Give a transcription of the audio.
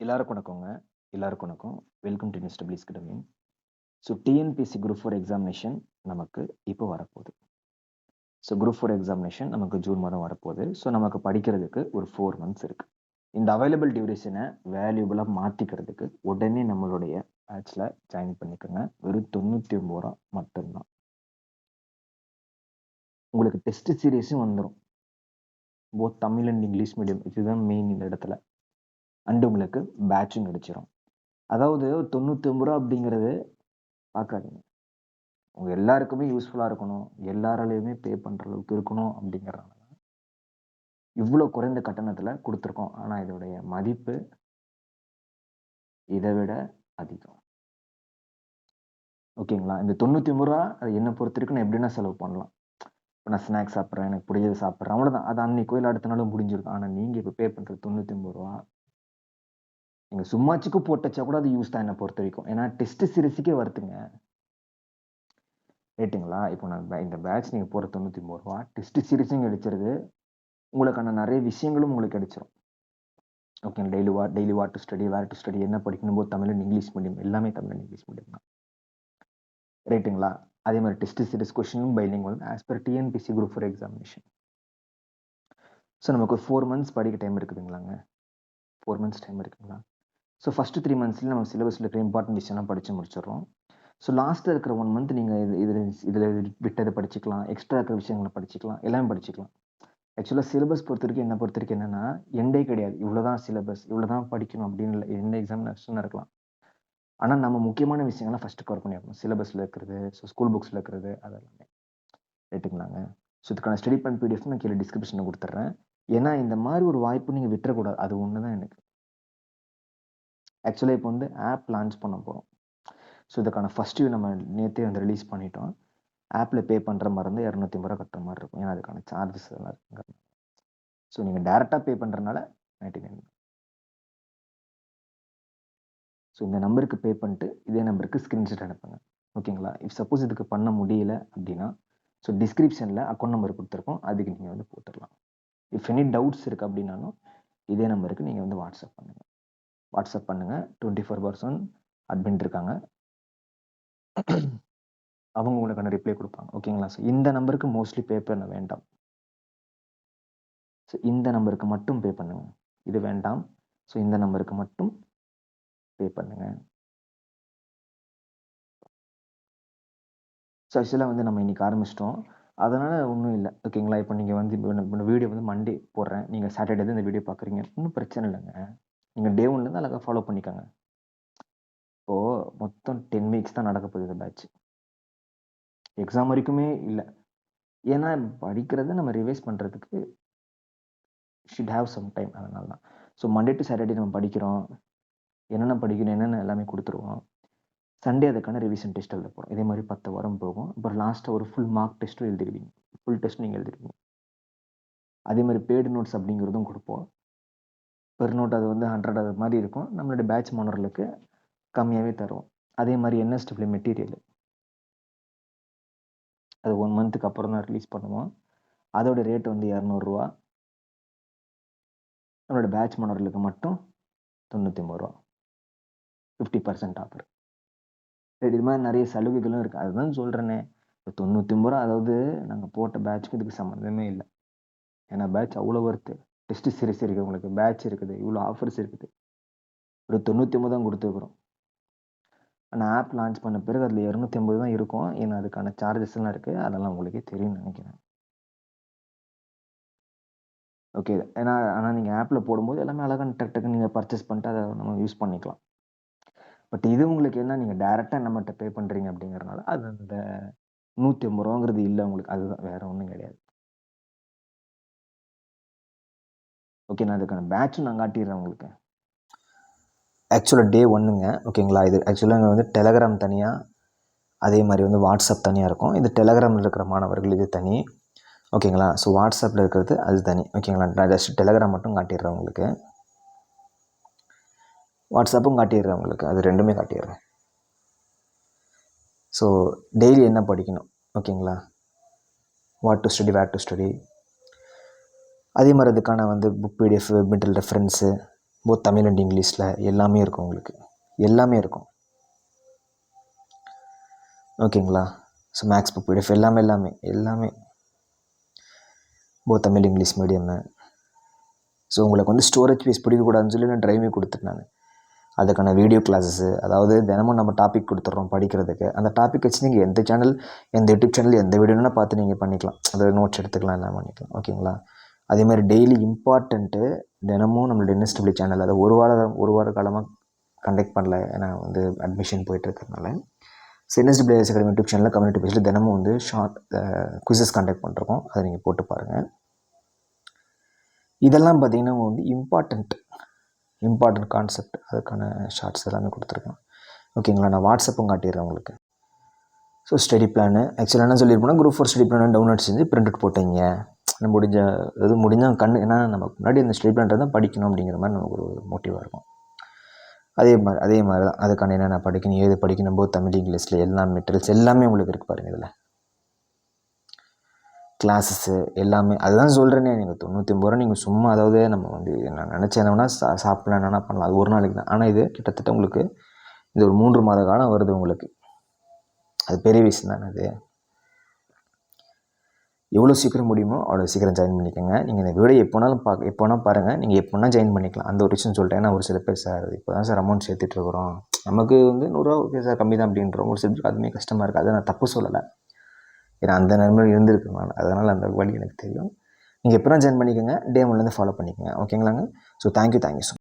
எல்லாருக்கும் வணக்கங்க. எல்லாருக்கும் வணக்கம். Welcome to mister please academy so TNPSC group four examination நமக்கு இப்போ வரப்போகுது. ஸோ குரூப் ஃபோர் எக்ஸாமினேஷன் நமக்கு ஜூன் மாதம் வரப்போகுது. ஸோ நமக்கு படிக்கிறதுக்கு ஒரு ஃபோர் மந்த்ஸ் இருக்குது இந்த அவைலபிள் டியூரேஷனை வேல்யூபிளாக மாற்றிக்கிறதுக்கு உடனே நம்மளுடைய பேட்சில் ஜாயின் பண்ணிக்கோங்க. வெறும் தொண்ணூற்றி ஒம்பது ரூபா மட்டும்தான். உங்களுக்கு டெஸ்ட் சீரியஸும் வந்துடும் both Tamil and English medium இதுதான் மெயின் இந்த இடத்துல. அண்டு உங்களுக்கு பேட்சும் கிடைச்சிரும் அதாவது தொண்ணூற்றி ஒம்பது ரூபா அப்படிங்கிறது பார்க்காதீங்க உங்கள் எல்லாருக்குமே யூஸ்ஃபுல்லாக இருக்கணும். எல்லாராலையுமே பே பண்ணுற அளவுக்கு இருக்கணும் அப்படிங்கிறனால இவ்வளோ குறைந்த கட்டணத்தில் கொடுத்துருக்கோம். ஆனால் இதோடைய மதிப்பு இதை விட அதிகம். ஓகேங்களா? இந்த தொண்ணூற்றி ஒம்பது ரூபா அது என்னை பொறுத்த வரைக்கும் நான் எப்படின்னா செலவு பண்ணலாம். இப்போ நான் ஸ்நாக்ஸ் சாப்பிட்றேன் எனக்கு பிடிச்சது சாப்பிட்றேன் அவ்வளோதான் அது அன்னைக்கு கோயில் அடுத்த நாளும் முடிஞ்சிருக்கும். ஆனால் நீங்கள் இப்போ பே பண்ணுறது தொண்ணூற்றி ஒம்பது ரூபா நீங்கள் சும்மாச்சுக்கு போட்டச்சா கூட அது யூஸ் தான் என்னை பொறுத்த வரைக்கும். ஏன்னா டெஸ்ட் சீரிஸுக்கே வருதுங்க. ரைட்டுங்களா இப்போ நான் இந்த பேட்ச் நீங்கள் போகிற தொண்ணூற்றி ஒம்பது ரூபா டெஸ்ட் சீரிஸும் கிடைச்சிருது உங்களுக்கான நிறைய விஷயங்களும் உங்களுக்கு கிடைச்சிரும் ஓகே டெய்லி வா daily what to study where to study என்ன படிக்கணும்? போது தமிழ் இங்கிலீஷ் மீடியம் எல்லாமே தமிழ் இங்கிலீஷ் மீடியம் தான். ரைட்டுங்களா அதே மாதிரி டெஸ்ட் சீரிஸ் கொஷினும் பைலிங் வந்து as per TNPSC group four examination so நமக்கு ஒரு ஃபோர் மந்த்ஸ் படிக்க டைம் இருக்குதுங்களாங்க. ஃபோர் மந்த்ஸ் டைம் இருக்குங்களா? ஸோ ஃபஸ்ட்டு த்ரீ மந்த்ஸில் நம்ம சிலபஸில் இருக்கிற இம்பார்ட்டன்ட் விஷயம்லாம் படித்து முடிச்சிடுறோம். ஸோ லாஸ்ட்டில் இருக்கிற ஒன் மந்த் நீங்கள் இது இதில் இதில் விட்டதை படிச்சுக்கலாம். எக்ஸ்ட்ரா இருக்கிற விஷயங்களை படிச்சுக்கலாம். எல்லாமே படிச்சுக்கலாம். ஆக்சுவலாக சிலபஸ் பொறுத்த வரைக்கும் என்ன பொறுத்த வரைக்கும் என்னென்னா எண்டே கிடையாது. இவ்வளோ தான் சிலபஸ் இவ்வளோ தான் படிக்கணும் அப்படின்னு இல்லை எந்த எக்ஸாமினேஷன் இருக்கலாம். ஆனால் நம்ம முக்கியமான விஷயங்கள்லாம் ஃபஸ்ட்டு கவர் பண்ணிடணும் சிலபஸில் இருக்கிறது ஸோ ஸ்கூல் புக்ஸில் இருக்கிறது அதெல்லாமே. எடுத்துக்கலாங்க ஸோ இதுக்கான ஸ்டடி பண்ண பிடிஎஃப் நான் கீழே டிஸ்கிரிப்ஷனில் கொடுத்துட்றேன். ஏன்னா இந்த மாதிரி ஒரு வாய்ப்பு நீங்கள் விட்டுறக்கூடாது. அது ஒன்று தான் எனக்கு. ஆக்சுவலாக இப்போ வந்து ஆப் லான்ச் பண்ண போகிறோம் ஸோ இதுக்கான ஃபஸ்ட்டு நம்ம நேற்றே வந்து ரிலீஸ் பண்ணிட்டோம். ஆப்பில் பே பண்ணுற மாதிரி இருந்தால் இரநூத்தி ஐம்பது ரூபா கட்டுற மாதிரி இருக்கும். ஏன்னா அதுக்கான சார்ஜஸ் எல்லாம் இருக்குங்க ஸோ நீங்கள் டேரெக்டாக பே பண்ணுறதுனால நைன்டி நைன் ஸோ இந்த நம்பருக்கு பே பண்ணிட்டு இதே நம்பருக்கு ஸ்க்ரீன்ஷாட் அனுப்புங்க. ஓகேங்களா? இஃப் சப்போஸ் இதுக்கு பண்ண முடியல அப்படின்னா ஸோ டிஸ்கிரிப்ஷனில் அக்கௌண்ட் நம்பர் கொடுத்துருக்கோம். அதுக்கு நீங்கள் வந்து போட்டுடலாம். இஃப் எனி டவுட்ஸ் இருக்குது அப்படின்னாலும் இதே நம்பருக்கு நீங்கள் வந்து வாட்ஸ்அப் பண்ணுங்கள் வாட்ஸ்அப் பண்ணுங்கள் டுவெண்ட்டி ஃபோர் பர்சன் அட்மின் இருக்காங்க. அவங்க உங்களுக்கான ரிப்ளை கொடுப்பாங்க. ஓகேங்களா ஸோ இந்த நம்பருக்கு மோஸ்ட்லி பே பண்ண வேண்டாம். ஸோ இந்த நம்பருக்கு மட்டும் பே பண்ணுங்க. இது வேண்டாம். ஸோ இந்த நம்பருக்கு மட்டும் பே பண்ணுங்க. ஸோ ஆக்சுவலாக வந்து நம்ம இன்னைக்கு ஆரம்பிச்சிட்டோம். அதனால் ஒன்றும் இல்லை. ஓகேங்களா இப்போ நீங்கள் வந்து இப்போ வீடியோ வந்து மண்டே போடுறேன். நீங்கள் சாட்டர்டே தான் இந்த வீடியோ பார்க்குறீங்க ஒன்றும் பிரச்சனை இல்லைங்க. நீங்கள் டே ஒன்லேருந்து அழகாக ஃபாலோ பண்ணிக்கோங்க. இப்போது மொத்தம் டென் வீக்ஸ் தான் நடக்க போகுது இந்த பேட்ச் எக்ஸாம் வரைக்குமே இல்லை. ஏன்னா படிக்கிறத நம்ம ரிவைஸ் பண்ணுறதுக்கு ஷுட் ஹேவ் சம் டைம் அதனால தான். ஸோ மண்டே டு சாட்டர்டே நம்ம படிக்கிறோம். என்னென்ன படிக்கணும் என்னென்ன எல்லாமே கொடுத்துருவோம். சண்டே அதுக்கான ரிவிஷன் டெஸ்ட் எழுத போகிறோம் இதே மாதிரி பத்து வாரம் போகும். அப்புறம் லாஸ்ட்டாக ஒரு ஃபுல் மார்க் டெஸ்ட்டும் எழுதிடுவீங்க. ஃபுல் டெஸ்ட் நீங்கள் எழுதிடுவீங்க. அதே மாதிரி பேடு நோட்ஸ் அப்படிங்கிறதும் கொடுப்போம். பெர் நோட் அது வந்து ஹண்ட்ரட் அது மாதிரி இருக்கும். நம்மளுடைய பேட்ச் மாணவர்களுக்கு கம்மியாகவே தருவோம். அதே மாதிரி என்எஸ்டபிள்யூ மெட்டீரியல் அது ஒன் மந்த்துக்கு அப்புறம் தான் ரிலீஸ் பண்ணுவோம். அதோட ரேட் வந்து இரநூறுவா. நம்மளோட பேட்ச் மாணவர்களுக்கு மட்டும் தொண்ணூற்றி ஒம்பது ரூபா. ஃபிஃப்டி பர்சன்ட் ஆஃபர் இது மாதிரி நிறைய சலுகைகளும் இருக்குது அதுதான் சொல்கிறேனே இப்போ தொண்ணூற்றி ஒம்பது ரூபா அதாவது நாங்கள் போட்ட பேட்ச்க்கு இதுக்கு சம்மந்தமே இல்லை. ஏன்னா பேட்ச் அவ்வளோ ஒர்த்து டெஸ்ட் சீரிஸ் இருக்குது உங்களுக்கு பேட்ச் இருக்குது இவ்வளோ ஆஃபர்ஸ் இருக்குது. ஒரு தொண்ணூற்றி ஒம்பது தான் கொடுத்துருக்குறோம். ஆனால் ஆப் லான்ச் பண்ண பிறகு அதில் இரநூத்தி ஐம்பது தான் இருக்கும். ஏன்னா அதுக்கான சார்ஜஸ்லாம் இருக்குது அதெல்லாம் உங்களுக்கே தெரியும்னு நினைக்கிறேன். ஓகே ஏன்னா ஆனால் நீங்கள் ஆப்பில் போடும்போது எல்லாமே அழகாக டக் டக்கு நீங்கள் பர்ச்சேஸ் பண்ணிட்டு அதை நம்ம யூஸ் பண்ணிக்கலாம். பட் இது உங்களுக்கு என்ன நீங்கள் டேரெக்டாக நம்மகிட்ட பே பண்ணுறீங்க அப்படிங்கிறனால அது அந்த நூற்றி ஐம்பது ரூபாங்கிறது இல்லை உங்களுக்கு. அதுதான் வேறு ஒன்றும் கிடையாது. ஓகே நான் அதுக்கான பேட்சும் நான் காட்டிடுறேன் உங்களுக்கு. ஆக்சுவலாக டே ஒன்றுங்க ஓகேங்களா இது ஆக்சுவலாக வந்து டெலகிராம் தனியாக அதே மாதிரி வந்து வாட்ஸ்அப் தனியாக இருக்கும். இது டெலகிராமில் இருக்கிற மாணவர்கள் இது தனி. ஓகேங்களா ஸோ வாட்ஸ்அப்பில் இருக்கிறது அது தனி. ஓகேங்களா நான் ஜஸ்ட் டெலகிராம் மட்டும் காட்டிடுறேன் உங்களுக்கு. வாட்ஸ்அப்பும் காட்டிடுறேன் உங்களுக்கு. அது ரெண்டுமே காட்டிடுறேன். ஸோ டெய்லி என்ன படிக்கணும்? ஓகேங்களா what to study where to study அதே மாதிரி அதுக்கான வந்து book PDF middle reference both Tamil and இங்கிலீஷில் எல்லாமே இருக்கும் உங்களுக்கு. எல்லாமே இருக்கும். ஓகேங்களா? ஸோ மேக்ஸ் புக் பிடிஎஃப் எல்லாமே எல்லாமே எல்லாமே. Both Tamil English medium so உங்களுக்கு வந்து ஸ்டோரேஜ் ஃபீஸ் பிடிக்கக்கூடாதுன்னு சொல்லி நான் ட்ரைவே கொடுத்துட்டேன் நான். அதுக்கான வீடியோ கிளாஸஸ்ஸு அதாவது தினமும் நம்ம டாபிக் கொடுத்துட்றோம் படிக்கிறதுக்கு. அந்த டாபிக் வச்சு நீங்கள் எந்த சேனல் எந்த யூடியூப் சேனல் எந்த வீடியோனா பார்த்து நீங்கள் பண்ணிக்கலாம். அதாவது நோட்ஸ் எடுத்துக்கலாம் எல்லாம் பண்ணிக்கலாம். ஓகேங்களா? அதே மாதிரி டெய்லி இம்பார்ட்டண்ட்டு தினமும் நம்மளோட என்எஸ்டபிள்யூ சேனல் அதை ஒரு வாரம் ஒரு வார காலமாக கண்டக்ட் பண்ணல ஏன்னா வந்து அட்மிஷன் போயிட்டு இருக்கிறதுனால என்எஸ்டபிள்யூஎஸ் அகாடமி யூடியூப் சேனலில் கம்யூனிட்டி பேஜில் தினமும் வந்து ஷார்ட் குவிசஸ் கண்டக்ட் பண்ணுறோம் அதை நீங்கள் போட்டு பாருங்கள் இதெல்லாம் பார்த்தீங்கன்னா வந்து இம்பார்ட்டண்ட் இம்பார்ட்டண்ட் கான்செப்ட் அதுக்கான ஷார்ட்ஸ் எல்லாமே கொடுத்துருக்கேன் ஓகேங்களா நான் வாட்ஸ்அப்பும் காட்டிடுறேன் உங்களுக்கு. ஸோ ஸ்டடி பிளானு ஆக்சுவலாக என்ன சொல்லியிருப்போம்னா group four study plan download செஞ்சு பிரிண்ட் அவுட் போட்டீங்க. முடிஞ்ச இது முடிஞ்சால் கண் ஏன்னா நமக்கு முன்னாடி அந்த ஸ்டடி பிளான் தான் படிக்கணும் அப்படிங்கிற மாதிரி நமக்கு ஒரு மோட்டிவாக இருக்கும். அதே மாதிரி அதே மாதிரி தான் அதுக்கான என்னென்ன படிக்கணும் ஏது படிக்கணும் போது தமிழ் இங்கிலீஷில் எல்லா மெட்டீரியல்ஸ் எல்லாமே உங்களுக்கு இருக்குது பாருங்கள் இதில். கிளாஸஸ்ஸு எல்லாமே அதுதான் சொல்கிறேனே நீங்கள் தொண்ணூற்றி ஒம்பது ரூபா நீங்கள் சும்மா அதாவது நம்ம வந்து நான் நினச்சேன் சா சாப்பிடலாம் என்னென்னா பண்ணலாம் அது ஒரு நாளைக்கு தான். ஆனால் இது கிட்டத்தட்ட உங்களுக்கு இது ஒரு மூன்று மாத காலம் வருது உங்களுக்கு. அது பெரிய விஷயம் தானே அது. எவ்வளோ சீக்கிரம் முடியுமோ அவ்வளோ சீக்கிரம் ஜாயின் பண்ணிக்கோங்க. நீங்கள் இந்த வீடியோ எப்போனாலும் பார்க்க எப்போனா பாருங்கள் நீங்கள் எப்போனா ஜாயின் பண்ணிக்கலாம். அந்த ஒரு விஷயம் சொல்லிட்டேன். ஏன்னா ஒரு சில பேர் சார் இப்போ தான் சார் அமௌண்ட் சேர்த்துட்ருக்குறோம் நமக்கு வந்து நூறுரூவா ஓகே சார் கம்மி தான் அப்படின்றோம். ஒரு சில பேருக்கு அதுவுமே கஷ்டமாக இருக்குது அதை நான் தப்பு சொல்லலை. ஏன்னா அந்த நிலைமையில் இருந்திருக்கு நான் அதனால் அந்த வழி எனக்கு தெரியும். நீங்கள் எப்போ ஜாயின் பண்ணிக்கோங்க. டே ஒன்லேருந்து ஃபாலோ பண்ணிக்கோங்க. ஓகேங்களாங்க so thank you thank you so